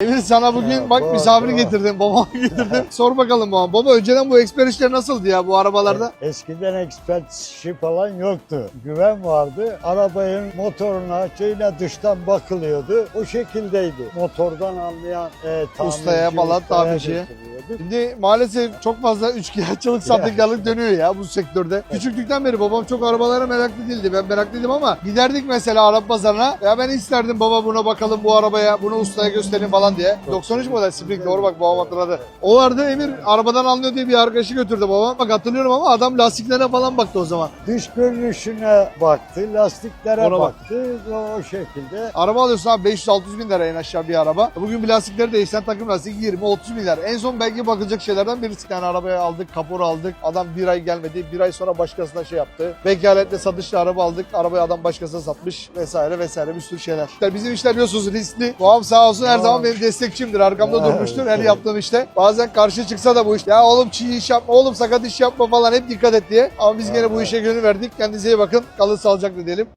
Emir sana bugün Ya, bak baba, misafir baba. getirdim. Babamı getirdim. Sor bakalım baba. Baba önceden bu eksper işleri nasıldı ya bu arabalarda? Eskiden expert işi falan yoktu. Güven vardı. Arabanın motoruna şeyine dıştan bakılıyordu. O şekildeydi. Motordan anlayan e, tamirci, Ustaya falan, tamirciye. Şimdi maalesef çok fazla üçkağıtçılık, sahtekarlık dönüyor ya bu sektörde. Küçüklükten beri babam çok arabalara meraklı değildi. Ben meraklıydım ama giderdik mesela Arap pazarına. Ya ben isterdim baba buna bakalım bu arabaya, bunu ustaya gösterin falan diye. 93 model Spring doğru bak babam hatırladı. O vardı Emir arabadan anlıyor diye bir arkadaşı götürdü babam. Bak hatırlıyorum ama adam lastiklere falan baktı o zaman. Dış görünüşüne baktı, lastiklere Ona bak. baktı. O, şekilde. Araba alıyorsun abi 500-600 bin lira en aşağı bir araba. Bugün bir lastikleri değişsen takım lastik 20-30 bin lira. En son belki bakılacak şeylerden birisi. Yani arabaya aldık, kapor aldık. Adam bir ay gelmedi. Bir ay sonra başkasına şey yaptı. Vekaletle satışlı araba aldık. Arabayı adam başkasına satmış vesaire vesaire bir sürü şeyler. İşte bizim işler biliyorsunuz riskli. Babam sağ olsun her zaman benim destekçimdir. Arkamda durmuştur her yaptığım işte. Bazen karşı çıksa da bu iş. Ya oğlum çiğ iş yapma, oğlum sakat iş yapma falan hep dikkat et diye. Ama biz gene bu işe gönül verdik. Kendinize iyi bakın. Kalın sağlıcakla diyelim.